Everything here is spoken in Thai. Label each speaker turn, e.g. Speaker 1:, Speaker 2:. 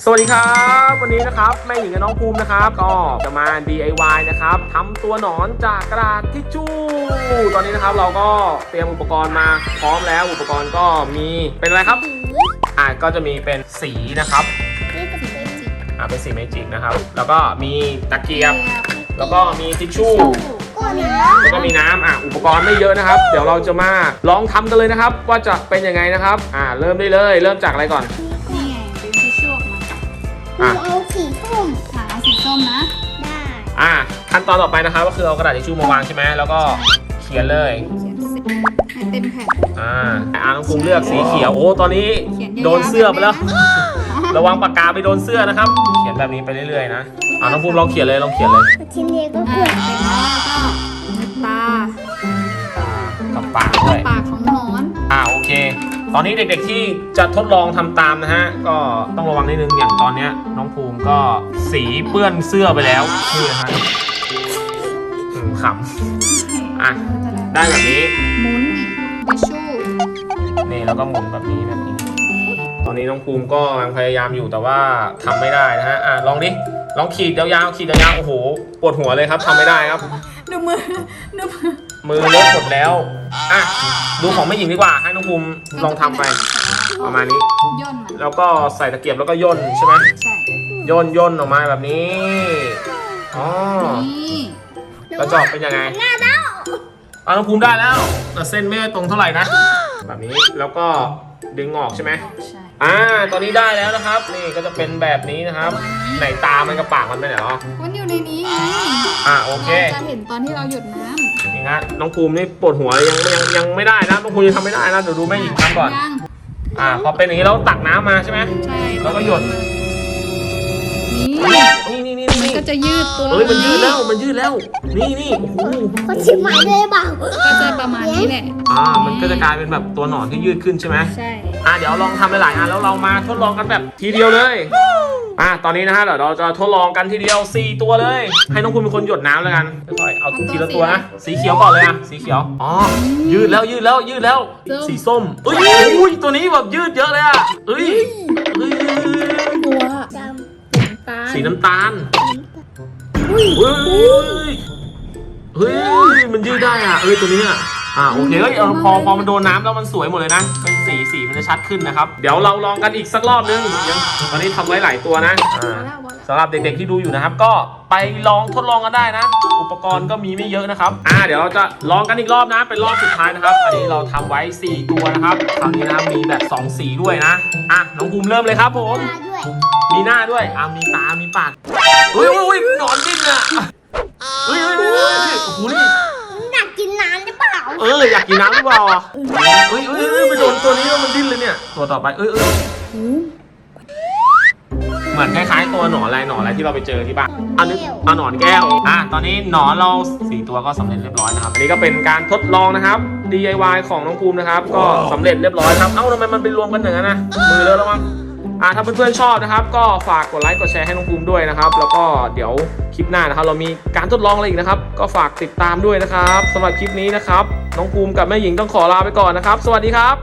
Speaker 1: สวัสดีครับ วันนี้นะครับแม่หญิงกับน้องภูมินะครับ ก็จะมา DIY นะครับทำตัวหนอนจากกระดาษทิชชู่ ตอนนี้นะครับเราก็เตรียมอุปกรณ์มาพร้อมแล้วอุปกรณ์ก็มีเป็นอะไรครับ อ่าก็จะมีเป็นสีนะครับ
Speaker 2: นี่จะเป็น
Speaker 1: อ่าเป็นสีเมจิกนะครับ แล้วก็มีตะเกียบ แล้วก็มีทิชชู่
Speaker 2: ก้นน้
Speaker 1: แล้วก็มีน้ำอะอุปกรณ์ไม่เยอะนะครับ เดี๋ยวเราจะมาลองทำกันเลยนะครับ ว่าจะเป็นยังไงนะครับ อ่าเริ่มได้เลย เริ่มจากอะไรก่อน
Speaker 3: อะ
Speaker 2: เอาสีส้ม
Speaker 3: ค่ะ เอาสีส้มนะ
Speaker 2: ได้
Speaker 1: อ่าขั้นตอนต่อไปนะครับก็คือเอากระดาษทิชชู่มาวางใช่ไหมแล้วก็เขียนเลย
Speaker 3: เขียนเสร็จให้เต็มแผ่น
Speaker 1: อ่าอ่าน้องภูมิเลือกสีเขียวโอ้ตอนนี้
Speaker 3: เขียนยาวๆ
Speaker 1: โดนเสื้อไปแล้ว
Speaker 3: แบบนี้นะ
Speaker 1: ระวังปากกาไปโดนเสื้อนะครับ เขียนแบบนี้ไปเรื่อยๆนะอ่าน้องภูมิลองเขียนเลยลองเขียนเลย
Speaker 2: ชิ้นเดียวก็
Speaker 3: อ่า
Speaker 2: เกิด
Speaker 3: เสร็จแล้วก็
Speaker 1: ตอนนี้เด็กๆที่จะทดลองทำตามนะฮะ ก็ต้องระวังนิดนึงอย่างตอนเนี้ยน้องภูมิก็สีเปื้อนเสื้อไปแล้วนี่นะฮะอืมขำอะได้แบบนี้
Speaker 3: หมุนทิชชู่
Speaker 1: นี่แล้วก็หมุนแบบนี้แบบนี้ ตอนนี้น้องภูมิก็กำลังพยายามอยู่แต่ว่าทำไม่ได้นะฮะอะลองดิ ลองขีดยาวๆขีดยาวๆโอ้โหปวดหัวเลยครับทำไม่ได้ครับ
Speaker 3: ดูมือดูมือ
Speaker 1: มือเลอะหมดแล้วอะดูของแม่หญิงดีกว่าให้น้องภูมิลองทำไป ประมาณนี้
Speaker 3: ย่นมัน
Speaker 1: แล้วก็ใส่ตะเกียบแล้วก็ย่นใช่ไหม
Speaker 3: ใช่
Speaker 1: ย่นย่นออกมาแบบนี้อ๋อ
Speaker 3: นี่
Speaker 1: แล้วจะออกเป็นยังไง
Speaker 2: หน้าเต้า
Speaker 1: อะน้องภูมิได้แล้วแต่เส้นไม่ตรงเท่าไหร่นะแบบนี้แล้วก็ดึงออกใช่ไหม
Speaker 3: ใช่
Speaker 1: อ่าตอนนี้ได้แล้วนะครับ นี่ก็จะเป็นแบบนี้นะครับ ไหนตามันกับปากมันไปไหนหรอ
Speaker 3: มันอยู่ในนี้ไง
Speaker 1: อ่าโอเค
Speaker 3: เราจะเห็นตอนที่เราหยดน้
Speaker 1: นี่ฮะน้องภูมินี่ปวดหัวยังยังยังไม่ได้นะน้องภูมิยังทำไม่ได้นะเดี๋ยวดูำแม่หญิงทำก่อน
Speaker 3: ยัง
Speaker 1: อ่าพอเป็นอย่างนี้เราตักน้ำมาใช่ไหม
Speaker 3: ใช่
Speaker 1: แล้วก็หยด
Speaker 3: นี่
Speaker 1: นี่นี่นี่
Speaker 3: มัน
Speaker 1: นี่
Speaker 3: ก็ จะยืดตัว
Speaker 1: เฮ้ยมันยืดแล้วมันยืดแล้ว นี่นี่โอ้โห
Speaker 2: ก็ชิมใหม่เลยเปล่า
Speaker 3: ก็จะประมาณนี้แหละ
Speaker 1: อ่ามันก็จะกลายเป็นแบบตัวหนอนที่ยืดขึ้นใช่ไหม
Speaker 3: ใช่
Speaker 1: อะเดี๋ยวลองทำหลายๆอันแล้วเรามาทดลองกันแบบทีเดียวเลยอะตอนนี้นะฮะเดี๋ยวเราจะทดลองกันทีเดียว 4 ตัวเลย ให้น้องคุณเป็นคนหยดน้ำแล้วกันค่อยๆเอาทีละตัวนะสีเขียวก่อนเลยอะสีเขียวอ๋อยืดแล้วยืดแล้วยืดแล้ว สีส้มเอ้ยอุ้ยตัวนี้แบบยืดเยอะเลยอะเอ้ยเอ้ย
Speaker 3: ตัว
Speaker 2: จ
Speaker 3: ตา
Speaker 1: สีน้ำตาลำ
Speaker 2: อุ้ย
Speaker 1: เฮ้ยเฮ้ยมันยืดได้อะเอ้ยตัวนี้อะอ่าโอเคเฮ้ยเออพอพอมันโดนน้ำแล้วมันสวยหมดเลยนะเป็นสีสีมันจะชัดขึ้นนะครับ เดี๋ยวเราลองกันอีกสักรอบนึงยังตอนนี้ทำไว้หลายตัวนะอ่า
Speaker 3: มาแล้วมาแล้ว
Speaker 1: สำหรับเด็กๆที่ดูอยู่นะครับ ก็ไปลองทดลองกันได้นะ อุปกรณ์ก็มีไม่เยอะนะครับ อ่าเดี๋ยวเราจะลองกันอีกรอบนะ เป็นรอบสุดท้ายนะครับ อันนี้เราทำไว้ 4 ตัวนะครับคราวนี้นะครับมีแบบ 2 สีด้วยนะ อะน้องภูมิเริ่มเลยครับผม
Speaker 2: ตาด้วย
Speaker 1: มีหน้าด้วยอ่ามีตา มีปาก เฮ้ยเฮ้ยเฮ้ยหนอนดิ้นอะเฮ้ยเฮ้ยเฮ้ยเฮ้ยโอ้โหนี่
Speaker 2: อยากกินน้ำหรือเปล่า
Speaker 1: เอออยากกินน้ำหรือเปล่าอะเฮ้ยเฮ้ยเฮ้ยเฮ้ยไปโดนตัวนี้แล้วมันดิ้นเลยเนี่ยตัวต่อไปเอ้ยเอ้ยเหมือนคล้ายๆตัวหนอนอะไรหนอนอะไรที่เราไปเจอที่บ้านอันนี้เอาหนอนแก้วอะตอนนี้หนอนเราสี่ตัวก็สำเร็จเรียบร้อยนะครับอันนี้ก็เป็นการทดลองนะครับ DIY ของน้องภูมินะครับ ก็สำเร็จเรียบร้อยครับเอ้าทำไมมันไปรวมกันอย่างนั้นนะมือเลอะแล้วมั้ง อ่าถ้าเพื่อนๆชอบนะครับ ก็ฝากกดไลค์กดแชร์ให้น้องภูมิด้วยนะครับ แล้วก็เดี๋ยวคลิปหน้านะครับ เรามีการทดลองอะไรอีกนะครับ ก็ฝากติดตามด้วยนะครับสำหรับคลิปนี้นะครับ น้องภูมิกับแม่หญิงต้องขอลาไปก่อนนะครับ สวัสดีครับ